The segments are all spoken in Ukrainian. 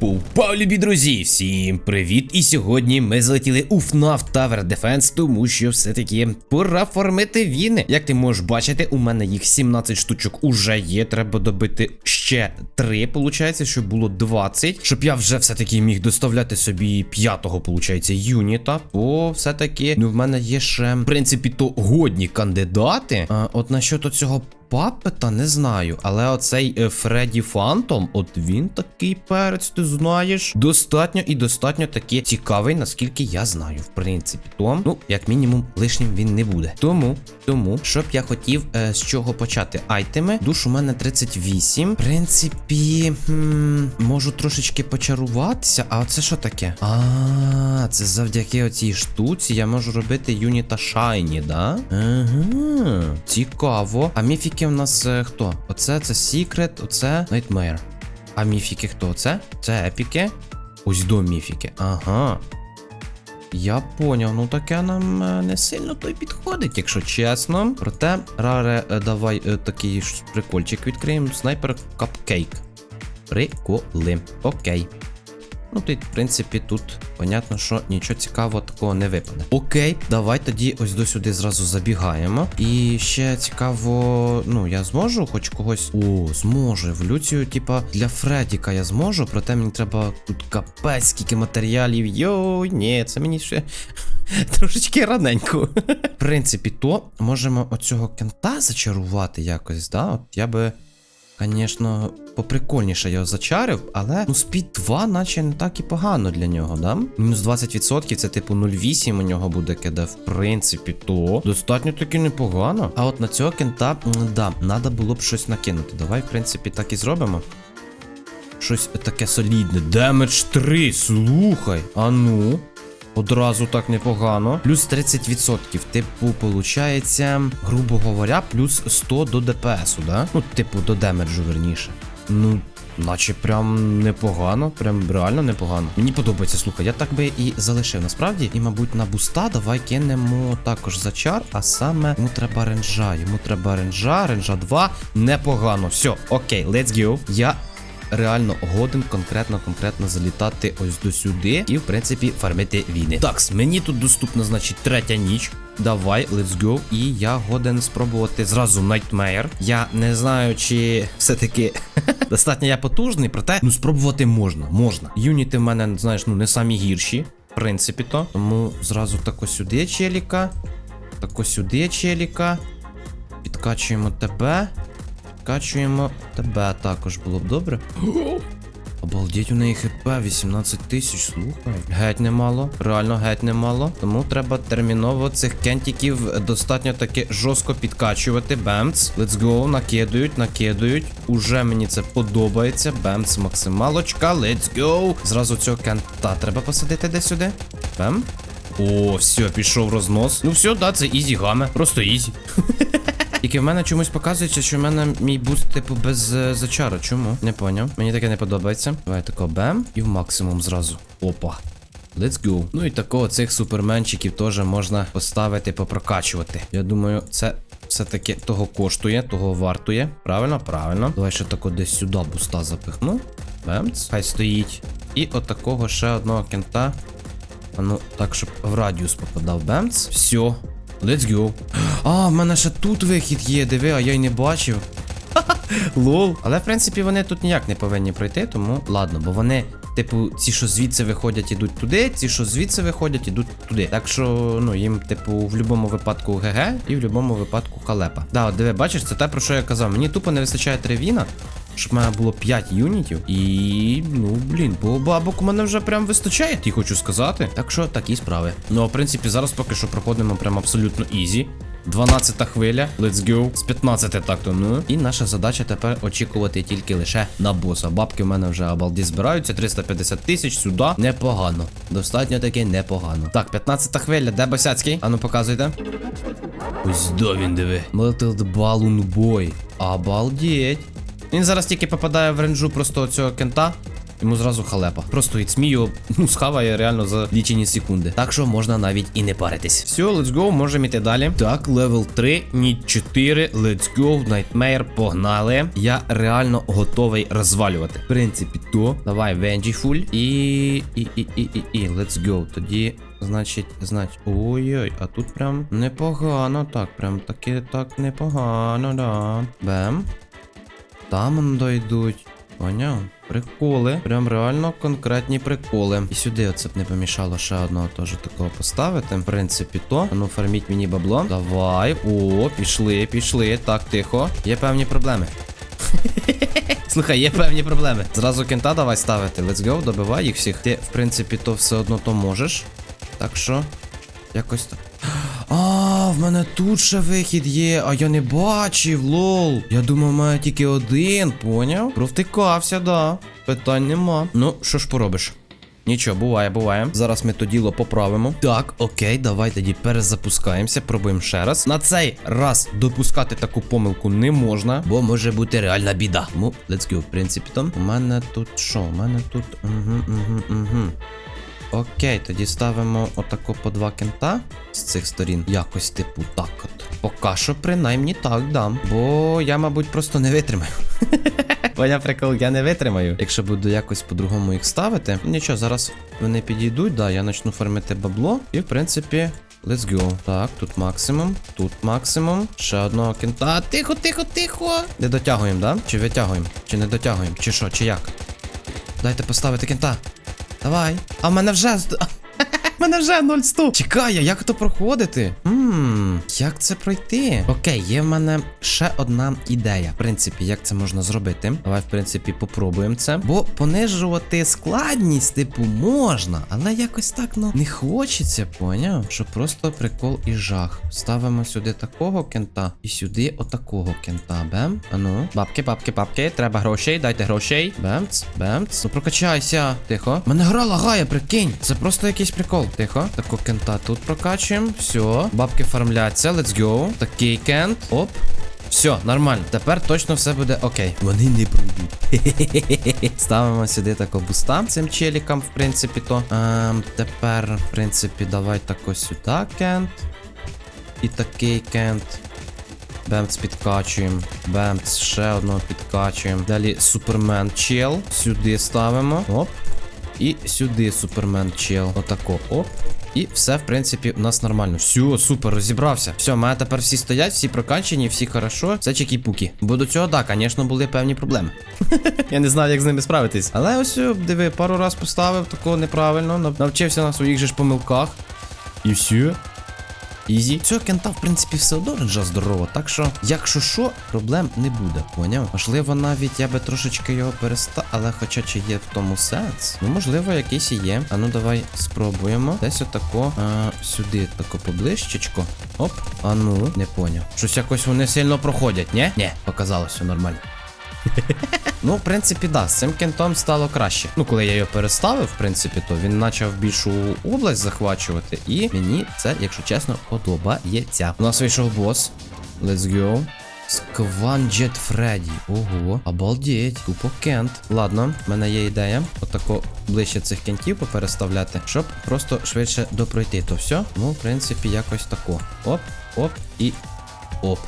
Пупа, любі друзі, всім привіт! І сьогодні ми залетіли у FNAF Tower Defense, тому що все-таки пора формити війни. Як ти можеш бачити, у мене їх 17 штучок уже є. Треба добити ще 3, получається, щоб було 20. Щоб я вже все-таки міг доставляти собі п'ятого, получається, юніта. Бо все-таки, ну в мене є ще, в принципі, то годні кандидати. А, от насчет цього Папета не знаю, але оцей е, Фредді Фантом, от він такий перець, ти знаєш, достатньо і достатньо таки цікавий, наскільки я знаю, в принципі. То, ну, як мінімум, лишнім він не буде. Тому, тому, щоб я хотів е, з чого почати айтеми. Душ у мене 38. В принципі, хм, можу трошечки почаруватися. А оце що таке? А, це завдяки оцій штуці я можу робити юніта Шайні, да? Ага, цікаво. А міфіки в нас е, хто? Оце це Secret, оце Nightmare. А міфіки хто? Це? Це епіки? Ось до міфіки. Ага. Я поняв, ну таке нам е, не сильно то й підходить, якщо чесно. Проте, раре, е, давай е, такий прикольчик відкриємо. Снайпер капкейк. Приколи. Окей. Ну, тут, в принципі, тут понятно, що нічого цікавого такого не випаде. Окей, давай тоді ось до сюди зразу забігаємо. І ще цікаво, ну, я зможу хоч когось. О, зможу. Еволюцію, типа, для Фредіка я зможу, проте мені треба тут капець, скільки матеріалів. Йой, ні, це мені ще. Трошечки раненько. В принципі, то можемо оцього кента зачарувати якось, да? От я би. Звісно, поприкольніше його зачарив, але ну спід 2, наче не так і погано для нього, да? Мінус 20% це типу 0,8 у нього буде киде, в принципі, то достатньо таки непогано. А от на цього кента, да, треба було б щось накинути. Давай, в принципі, так і зробимо. Щось таке солідне. Демедж 3, слухай. А ну. Одразу так непогано. Плюс 30%. Типу, получається, грубо говоря, плюс 100 до ДПСу, да? Ну, типу, до демеджу, верніше. Ну, наче прям непогано, прям реально непогано. Мені подобається, слухай, я так би і залишив насправді. І, мабуть, на буста давай кинемо також зачар, а саме йому треба ренжа. Йому треба ренжа, ренжа 2. Непогано. Все, окей, let's go. Я реально годен конкретно конкретно залітати ось до сюди і, в принципі, фармити війни. Так, мені тут доступна, значить, третя ніч. Давай, let's go. І я годен спробувати зразу Nightmare. Я не знаю, чи все-таки достатньо я потужний, проте ну спробувати можна. Можна. Юніти в мене, знаєш, ну не самі гірші, в принципі то. Тому зразу тако сюди челіка. Тако сюди челіка. Підкачуємо тебе. Підкачуємо тебе також було б добре. Обалдеть, у неї хп 18 тисяч, слухай. Геть немало, реально геть немало. Тому треба терміново цих кентиків достатньо таки жорстко підкачувати. Бемц. Let's go, накидують, накидують. Уже мені це подобається. Бемц, максималочка. Let's go. Зразу цього кента треба посадити десь сюди. Бем. О, все, пішов рознос. Ну все, да, це ізі гаме. Просто ізі. Тільки в мене чомусь показується, що в мене мій буст, типу, без е, зачара. Чому? Не поняв. Мені таке не подобається. Давай тако бем. І в максимум зразу. Опа. Let's go. Ну і такого цих суперменчиків теж можна поставити, попрокачувати. Я думаю, це все-таки того коштує, того вартує. Правильно, правильно. Давай ще тако десь сюди буста запихну. Бемц. Хай стоїть. І от ще одного кента. А ну, так, щоб в радіус попадав Бемц. Все. Let's go. А, в мене ще тут вихід є, диви, а я й не бачив. Лол. Але в принципі вони тут ніяк не повинні пройти, тому ладно, бо вони, типу, ці, що звідси виходять, ідуть туди, ці, що звідси виходять, ідуть туди. Так що, ну, їм, типу, в будь-якому випадку ГГ і в будь-якому випадку халепа. Да, от диви, бачиш, це те, про що я казав. Мені тупо не вистачає тревіна. Щоб в мене було 5 юнітів. І. Ну, блін, бо бабок у мене вже прям вистачає, ті хочу сказати. Так що такі справи. Ну, в принципі, зараз поки що проходимо прям абсолютно ізі. 12-та хвиля, let's go. З 15 так то, ну. І наша задача тепер очікувати тільки лише на боса. Бабки в мене вже обалді збираються. 350 тисяч сюди. Непогано. Достатньо таки непогано. Так, 15-та хвиля, де Босяцький? Ану, показуйте. Ось до він диви. Melted Balloon Boy. Обалдеть. Він зараз тільки попадає в ренджу просто цього кента. йому зразу халепа. Просто його ну, схаває реально за лічені секунди. Так що можна навіть і не паритись. Все, let's go, можемо йти далі. Так, левел 3, ніч 4, let's go, Nightmare, погнали. Я реально готовий розвалювати. В принципі, то. Давай, Vengeful. І. І, і, і, і, і, let's go. Тоді. Значить, значить, ой-ой, а тут прям непогано, так, прям таки так непогано, да. Бем. Там дойдуть. Поняв? Приколи. Прям реально конкретні приколи. І сюди оце б не помішало ще одного теж такого поставити. В принципі, то. Ну, фарміть мені бабло. Давай. О, пішли, пішли. Так, тихо. Є певні проблеми. Слухай, є певні проблеми. Зразу кента давай ставити. Let's go, добивай їх всіх. Ти, в принципі, то все одно то можеш. Так що, якось так. А, в мене тут ще вихід є, а я не бачив, лол. Я думав, має тільки один, поняв? Провтикався, да. Питань нема. Ну, що ж поробиш? Нічого, буває, буває. Зараз ми то діло поправимо. Так, окей, давай тоді перезапускаємося, пробуємо ще раз. На цей раз допускати таку помилку не можна, бо може бути реальна біда. Ну, let's go, в принципі, там. У мене тут що? У мене тут. Угу, угу, угу. Окей, тоді ставимо отако по два кента з цих сторін. Якось типу так от. Поки що принаймні так дам. Бо я, мабуть, просто не витримаю. Бо я прикол, я не витримаю. Якщо буду якось по-другому їх ставити. Нічого, зараз вони підійдуть, да, я почну фармити бабло. І в принципі. Let's go. Так, тут максимум, тут максимум. Ще одного кента. Тихо, тихо, тихо. Не дотягуємо, да? Чи витягуємо? Чи не дотягуємо? Чи що, чи як? Дайте поставити кента. Давай. А в мене вже. Мене вже 0 100. Чекай, а як то проходити? Ммм, як це пройти? Окей, є в мене ще одна ідея. В принципі, як це можна зробити? Давай, в принципі, попробуємо це. Бо понижувати складність, типу, можна, але якось так, ну, не хочеться, поняв? Що просто прикол і жах. Ставимо сюди такого кента і сюди отакого кента. Бем. Ану. Бабки, бабки, бабки. Треба грошей, дайте грошей. Бемц, бемц. Ну прокачайся. Тихо. Мене гра лагає, прикинь. Це просто якийсь прикол. Тихо. Таку кента тут прокачуємо. Все. Бабки фармляться. Let's go. Такий кент. Оп. Все, нормально. Тепер точно все буде окей. Вони не пройдуть. Ставимо сюди тако буста цим челікам, в принципі, то. Ем, тепер, в принципі, давай тако сюди кент. І такий кент. Бемц підкачуємо. Бемц ще одного підкачуємо. Далі супермен чел. Сюди ставимо. Оп. І сюди супермен чел. Отако. Оп. І все, в принципі, у нас нормально. Все, супер, розібрався. Все, мене тепер всі стоять, всі прокачені, всі хорошо. Все чекі-пуки. Бо до цього, так, звісно, були певні проблеми. Я не знаю, як з ними справитись. Але ось, диви, пару раз поставив такого неправильно. Навчився на своїх же ж помилках. І все. Ізі. Цього кента, в принципі, все одно ренджа здорова. Так що, якщо що, проблем не буде, поняв? Можливо, навіть я би трошечки його перестав, але хоча чи є в тому сенс? Ну, можливо, якийсь і є. А ну давай спробуємо. Десь отако а, сюди, тако поближчечко. Оп. А ну, не поняв. Щось якось вони сильно проходять, ні? Ні, показалось все нормально. Ну, в принципі, да, з цим кентом стало краще. Ну, коли я його переставив, в принципі, то він почав більшу область захвачувати. І мені це, якщо чесно, подобається. У нас вийшов бос. Let's go. Скванджет Фредді. Ого, обалдеть. Тупо кент. Ладно, в мене є ідея. Отако ближче цих кентів попереставляти, щоб просто швидше допройти. То все. Ну, в принципі, якось тако. Оп, оп і оп.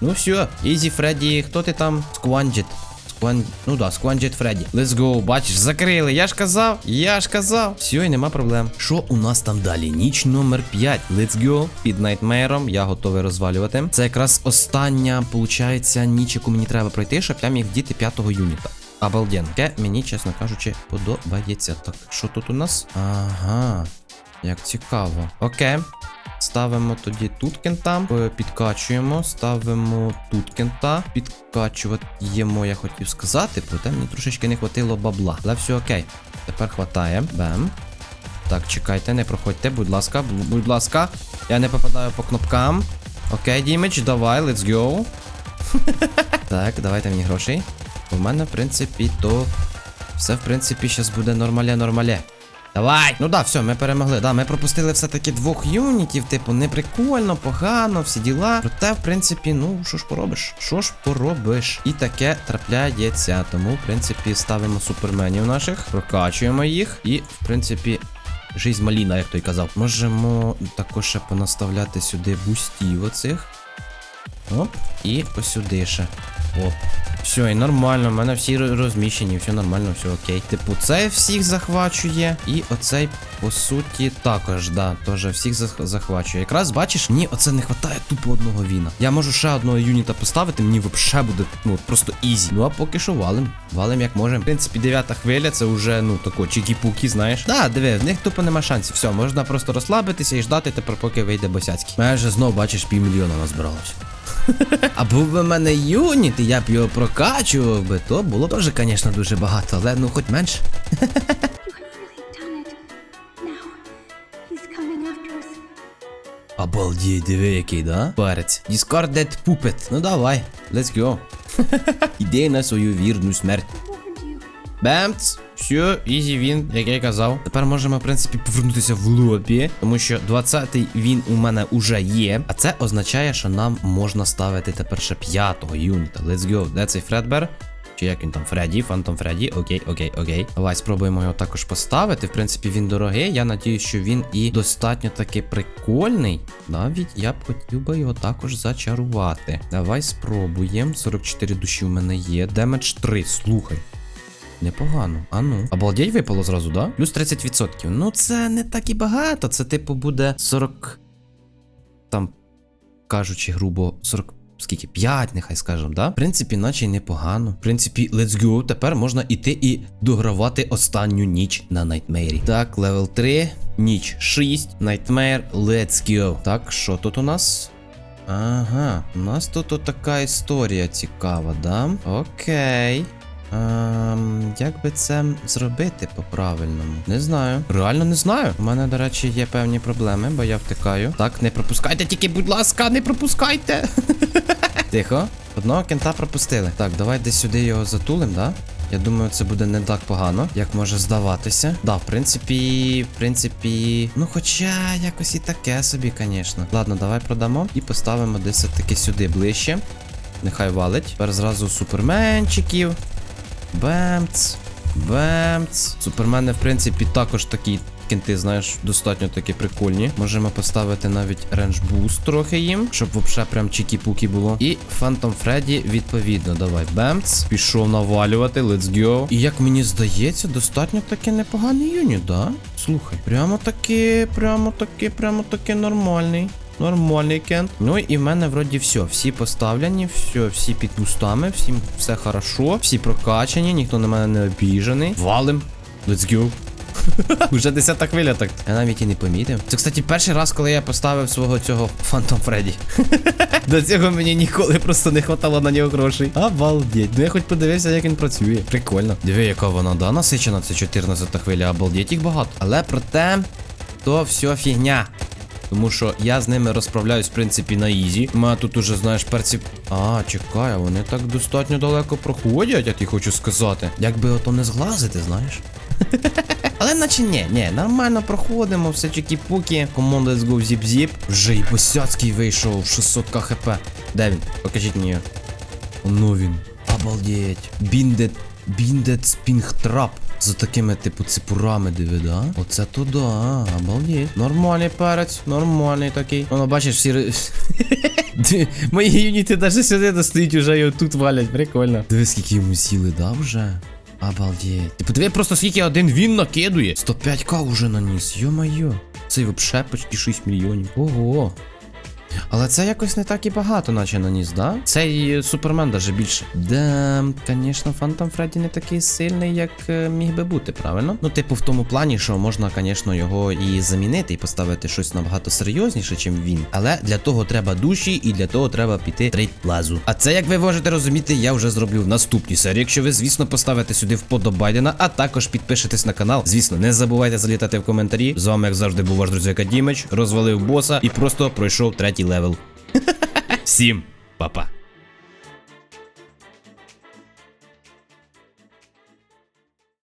Ну все, Ізі Фредді, хто ти там? Скванджет. Скван... Ну да, Скванджет Фредді. Let's go, бачиш, закрили. Я ж казав, я ж казав. Все, і нема проблем. Що у нас там далі? Ніч номер 5. Let's go. Під найтмейром. Я готовий розвалювати. Це якраз остання, получається, ніч, яку мені треба пройти, щоб я міг діти п'ятого юніта. Обалден. Ке мені, чесно кажучи, подобається. Так, що тут у нас? Ага. Як цікаво. Окей. Ставимо тоді тут кента, е, підкачуємо, ставимо тут кента, підкачуємо, я хотів сказати, проте мені трошечки не хватило бабла. Але все окей. Тепер хватає. Бем. Так, чекайте, не проходьте, будь ласка, будь ласка. Я не попадаю по кнопкам. Окей, Дімич, давай, let's go. так, давайте мені грошей. У мене, в принципі, то все, в принципі, зараз буде нормале-нормале. Давай! Ну да, все, ми перемогли. Да, ми пропустили все-таки двох юнітів, типу, не прикольно, погано, всі діла. Проте, в принципі, ну, що ж поробиш? Що ж поробиш? І таке трапляється. Тому, в принципі, ставимо суперменів наших, прокачуємо їх, і, в принципі. Жизнь маліна, як той казав. Можемо також ще понаставляти сюди бустів оцих. Оп, і ось сюди ще. Оп. Все, і нормально, в мене всі розміщені, все нормально, все окей. Типу, цей всіх захвачує, і оцей, по суті, також, да, теж всіх захвачує. Якраз бачиш, мені оце не вистачає тупо одного віна. Я можу ще одного юніта поставити, мені взагалі буде ну просто ізі. Ну а поки що валим. Валим як можемо. В принципі, дев'ята хвиля, це вже, ну, тако, чікі-пукі, знаєш. Да, диви, в них тупо нема шансів. Все, можна просто розслабитися і ждати тепер, поки вийде босяцький. Майже знов, бачиш, півмільйона назбиралося. А був би в мене юніт, і я б його прокачував би, то було б теж, звісно, дуже багато, але ну хоч менше. Обалдеть, диви який, да? Парець. Discarded puppet. Ну давай, let's go. Іди на свою вірну смерть. Бемц, все, ізі він, як я казав. Тепер можемо, в принципі, повернутися в лобі, тому що 20-й він у мене уже є. А це означає, що нам можна ставити тепер ще п'ятого юніта. Let's go. Де цей Фредбер? Чи як він там Фредді, Фантом Фредді, окей, окей, окей. Давай спробуємо його також поставити. В принципі, він дорогий. Я надію, що він і достатньо таки прикольний. Навіть я б хотів би його також зачарувати. Давай спробуємо. 44 душі у мене є. Демедж 3, слухай. Непогано. А ну. Обалдеть випало зразу, да? Плюс 30%. Ну, це не так і багато. Це, типу, буде 40. Там, кажучи, грубо, 40. Скільки? 5, нехай скажемо, да? В принципі, наче й непогано. В принципі, let's go. Тепер можна іти і догравати останню ніч на Найтмейрі. Так, левел 3, ніч 6, Nightmare, let's go. Так, що тут у нас? Ага, у нас тут така історія цікава, да? Окей. Ем, як би це зробити по-правильному? Не знаю. Реально не знаю. У мене, до речі, є певні проблеми, бо я втикаю. Так, не пропускайте тільки, будь ласка, не пропускайте. Тихо. Одного кента пропустили. Так, давай десь сюди його затулим, да? Я думаю, це буде не так погано, як може здаватися. Да, в принципі, в принципі. Ну, хоча якось і таке собі, звісно. Ладно, давай продамо і поставимо десь таки сюди ближче. Нехай валить. Тепер зразу суперменчиків. Бемц. Бемц. Супермени, в принципі, також такі кінти, знаєш, достатньо такі прикольні. Можемо поставити навіть рендж буст трохи їм, щоб взагалі прям чікі-пукі було. І Фантом Фредді, відповідно, давай. Бемц. Пішов навалювати, let's go. І як мені здається, достатньо таки непоганий юніт, да? Слухай, прямо таки, прямо таки, прямо таки нормальний. Нормальний кент. Ну і в мене вроді все. Всі поставлені, все, всі під бустами, всім все хорошо, всі прокачані, ніхто на мене не обіжений. Валим. Let's go. Уже 10 хвиля так. Я навіть і не помітив. Це, кстати, перший раз, коли я поставив свого цього Фантом Фредді. До цього мені ніколи просто не хватало на нього грошей. Обалдеть. Ну я хоч подивився, як він працює. Прикольно. Диви, яка вона, да, насичена, це 14 хвиля, обалдеть їх багато. Але проте, то все фігня. Тому що я з ними розправляюсь, в принципі, на ізі. У мене тут уже, знаєш, перці. А, чекай, вони так достатньо далеко проходять, я ті хочу сказати. Якби ото не зглазити, знаєш. Але наче ні, ні, нормально проходимо, все чекі-пуки. Команда Let's Go Zip. Вже і Босяцький вийшов 600 КХП. Де він? Покажіть мені. Ну він. Обалдеть. Біндет. Біндет спінгтрап. За такими, типу, ципурами диви, да? Оце то да, обалдеть. Нормальний перець, нормальний такий. Воно, бачиш, всі. Мої юніти навіть сюди достають, уже його тут валять, прикольно. Диви, скільки йому сіли, да, вже? Обалдеть. Ти подиви просто скільки один він накидує. 105к уже наніс, йо-майо. Цей вообще почти 6 мільйонів. Ого. Але це якось не так і багато, наче наніс, да? Цей супермен даже більше. Да, звісно, Фантом Фредді не такий сильний, як е, міг би бути, правильно? Ну, типу, в тому плані, що можна, звісно, його і замінити, і поставити щось набагато серйозніше, чим він. Але для того треба душі, і для того треба піти трейд плазу. А це, як ви можете розуміти, я вже зроблю в наступній серії. Якщо ви, звісно, поставите сюди вподобайдена, а також підпишетесь на канал. Звісно, не забувайте залітати в коментарі. З вами, як завжди, був ваш друзяка Дімич, розвалив боса і просто пройшов третій левел. Всім па-па.